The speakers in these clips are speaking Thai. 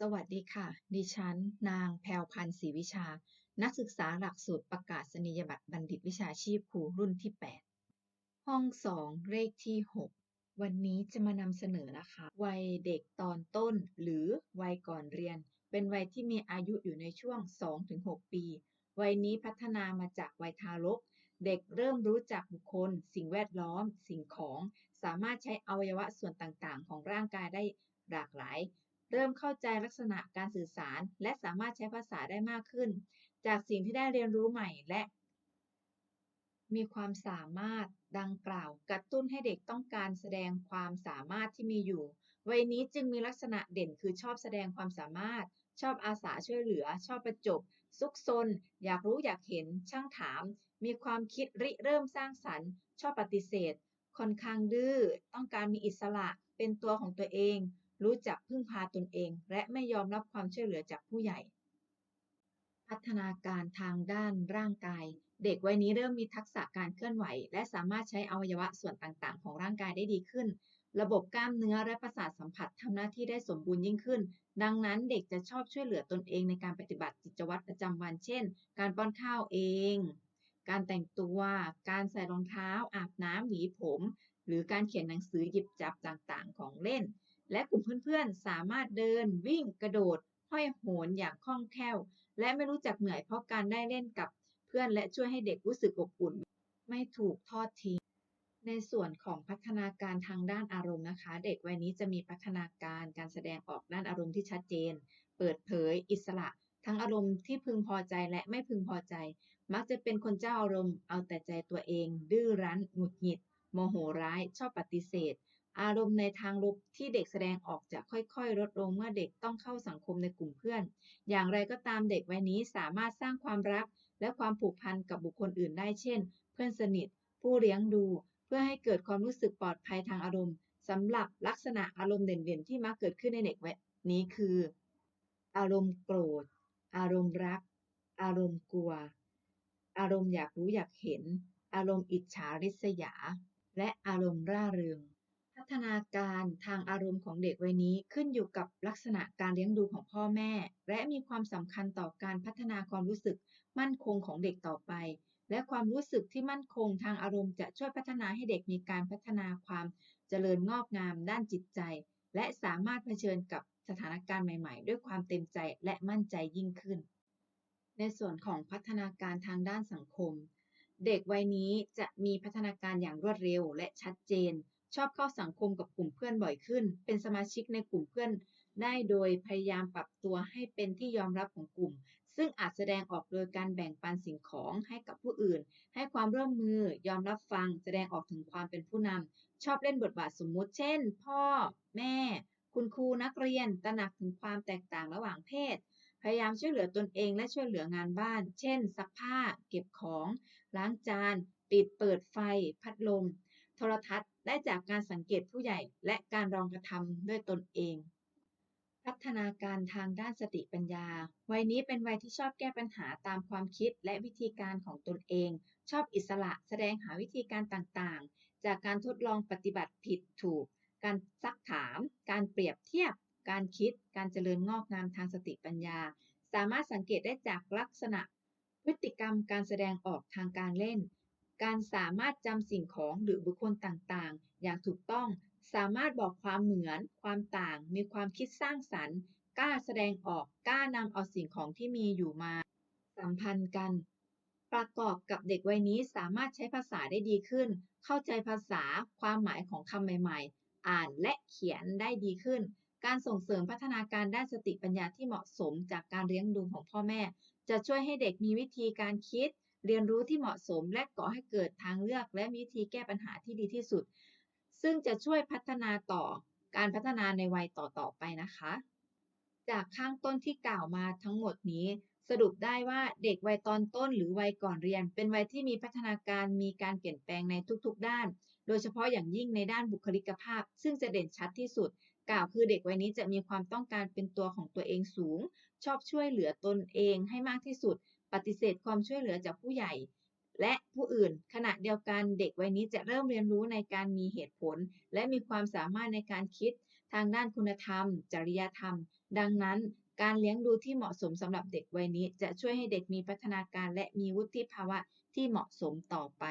สวัสดีค่ะ ดิฉัน นางแพวพันธ์ศรีวิชา นักศึกษาหลักสูตรประกาศนียบัตรบัณฑิตวิชาชีพครูรุ่นที่ 8 ห้อง 2 เลขที่ 6 วันนี้จะมานำเสนอนะคะ วัยเด็กตอนต้น หรือวัยก่อนเรียน เป็นวัยที่มีอายุอยู่ในช่วง 2-6 ปี วัยนี้พัฒนามาจากวัยทารก เด็กเริ่มรู้จักบุคคล สิ่งแวดล้อม สิ่งของ สามารถใช้อวัยวะส่วนต่างๆ ของร่างกายได้หลากหลาย เริ่มเข้าใจลักษณะการสื่อสาร และสามารถใช้ภาษาได้มากขึ้น จากสิ่งที่ได้เรียนรู้ใหม่และ มีความสามารถดังกล่าว กระตุ้นให้เด็กต้องการแสดงความสามารถที่มีอยู่ วัยนี้จึงมีลักษณะเด่นคือชอบแสดงความสามารถ ชอบอาสาช่วยเหลือ ชอบประจบ ซุกซน อยากรู้อยากเห็น ช่างถาม มีความคิดริเริ่มสร้างสรรค์ ชอบปฏิเสธ ค่อนข้างดื้อ ต้องการมีอิสระ เป็นตัวของตัวเอง รู้จักพึ่งพาตนเอง และไม่ยอมรับความช่วยเหลือจากผู้ใหญ่ พัฒนาการทางด้านร่างกาย เด็กวัยนี้เริ่มมีทักษะการเคลื่อนไหว และสามารถใช้อวัยวะส่วนต่างๆ ของร่างกายได้ดีขึ้น ระบบกล้ามเนื้อและประสาทสัมผัสทำหน้าที่ได้สมบูรณ์ยิ่งขึ้น ดังนั้นเด็กจะชอบช่วยเหลือตนเองในการปฏิบัติกิจวัตรประจำวัน เช่น การป้อนข้าวเอง การแต่งตัว การใส่รองเท้า อาบน้ำหวีผม หรือการเขียนหนังสือหยิบจับต่างๆ ของเล่น และกลุ่มเพื่อนๆ สามารถเดินวิ่งกระโดด ห้อยโหนอย่างคล่องแคล่ว และไม่รู้จักเหนื่อยเพราะการได้เล่นกับเพื่อนและช่วยให้เด็กรู้สึกอบอุ่น ไม่ถูกทอดทิ้งในส่วนของพัฒนาการทางด้านอารมณ์นะคะ เด็กวัยนี้จะมีพัฒนาการการแสดงออกด้านอารมณ์ที่ชัดเจน เปิดเผย อิสระ ทั้งอารมณ์ที่พึงพอใจและไม่พึงพอใจ มักจะเป็นคนเจ้าอารมณ์เอาแต่ใจตัวเอง ดื้อรั้นหงุดหงิด โมโหร้าย ชอบปฏิเสธ อารมณ์ในทางลบที่เด็กแสดงออกจะค่อยๆ ลดลงเมื่อเด็กต้องเข้าสังคมในกลุ่มเพื่อน อย่างไรก็ตามเด็กวัยนี้สามารถสร้างความรัก และความผูกพันกับบุคคลอื่นได้เช่น เพื่อนสนิท ผู้เลี้ยงดู เพื่อให้เกิดความรู้สึกปลอดภัยทางอารมณ์สำหรับลักษณะอารมณ์เด่นๆ ที่มักเกิดขึ้นในเด็กวัยนี้คือ อารมณ์โกรธ อารมณ์รัก อารมณ์กลัว อารมณ์อยากรู้อยากเห็น อารมณ์อิจฉาริษยา และอารมณ์ร่าเริง พัฒนาการทางอารมณ์ของเด็กวัยนี้ขึ้นอยู่กับลักษณะการเลี้ยงดูของพ่อแม่ และมีความสำคัญต่อการพัฒนาความรู้สึกมั่นคงของเด็กต่อไป และความรู้สึกที่มั่นคงทางอารมณ์จะช่วยพัฒนาให้เด็กมีการพัฒนาความเจริญงอกงามด้านจิตใจ และสามารถเผชิญกับสถานการณ์ใหม่ๆ ด้วยความเต็มใจและมั่นใจยิ่งขึ้น ในส่วนของพัฒนาการทางด้านสังคม เด็กวัยนี้จะมีพัฒนาการอย่างรวดเร็วและชัดเจน ชอบเข้าสังคมกับกลุ่มเพื่อนบ่อยขึ้น เป็นสมาชิกในกลุ่มเพื่อนได้โดยพยายามปรับตัวให้เป็นที่ยอมรับของกลุ่ม ซึ่งอาจแสดงออกโดยการแบ่งปันสิ่งของให้กับผู้อื่น ให้ความร่วมมือยอมรับฟัง แสดงออกถึงความเป็นผู้นำชอบเล่นบทบาทสมมุติ เช่น พ่อ แม่ คุณครูนักเรียน ตระหนักถึงความแตกต่างระหว่างเพศ พยายามช่วยเหลือตนเองและช่วยเหลืองานบ้าน เช่น ซักผ้า เก็บของ ล้างจาน ปิดเปิดไฟ พัดลม รทัศน์ได้จากการสังเกตผู้ใหญ่และการลองกระทำด้วยตนเอง พัฒนาการทางด้านสติปัญญา วัยนี้เป็นวัยที่ชอบแก้ปัญหาตามความคิดและวิธีการของตนเอง ชอบอิสระแสดงหาวิธีการต่างๆ จากการทดลองปฏิบัติผิดถูก การซักถาม การเปรียบเทียบ การคิด การเจริญงอกงามทางสติปัญญา สามารถสังเกตได้จากลักษณะ พฤติกรรมการแสดงออกทางการเล่น การสามารถจำสิ่งของหรือบุคคลต่างๆ อย่างถูกต้อง สามารถบอกความเหมือน ความต่าง มีความคิดสร้างสรรค์ กล้าแสดงออก กล้านำเอาสิ่งของที่มีอยู่มา สัมพันธ์กัน ประกอบกับเด็กวัยนี้สามารถใช้ภาษาได้ดีขึ้น เข้าใจภาษา ความหมายของคำใหม่ ๆ อ่านและเขียนได้ดีขึ้น การส่งเสริมพัฒนาการด้านสติปัญญาที่เหมาะสมจากการเลี้ยงดูของพ่อแม่ จะช่วยให้เด็กมีวิธีการคิด เรียนรู้ที่เหมาะสมและก่อให้เกิดทางเลือกและวิธีแก้ปัญหาที่ดีที่สุด ซึ่งจะช่วยพัฒนาต่อการพัฒนาในวัยต่อๆไปนะคะ จากข้างต้นที่กล่าวมาทั้งหมดนี้ สรุปได้ว่าเด็กวัยตอนต้นหรือวัยก่อนเรียน เป็นวัยที่มีพัฒนาการมีการเปลี่ยนแปลงในทุกๆ ด้าน โดยเฉพาะอย่างยิ่งในด้านบุคลิกภาพ ซึ่งจะเด่นชัดที่สุด กล่าวคือเด็กวัยนี้จะมีความต้องการเป็นตัวของตัวเองสูง ชอบช่วยเหลือตนเองให้มากที่สุด ปฏิเสธความช่วยเหลือจากผู้ใหญ่ และผู้อื่น ขณะเดียวกันเด็กวัยนี้จะเริ่มเรียนรู้ในการมีเหตุผล และมีความสามารถในการคิดทางด้านคุณธรรม จริยธรรม ดังนั้นการเลี้ยงดูที่เหมาะสมสำหรับเด็กวัยนี้จะช่วยให้เด็กมีพัฒนาการและมีวุฒิภาวะที่เหมาะสมต่อไป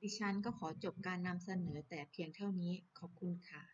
ดิฉันก็ขอจบการนำเสนอแต่เพียงเท่านี้ ขอบคุณค่ะ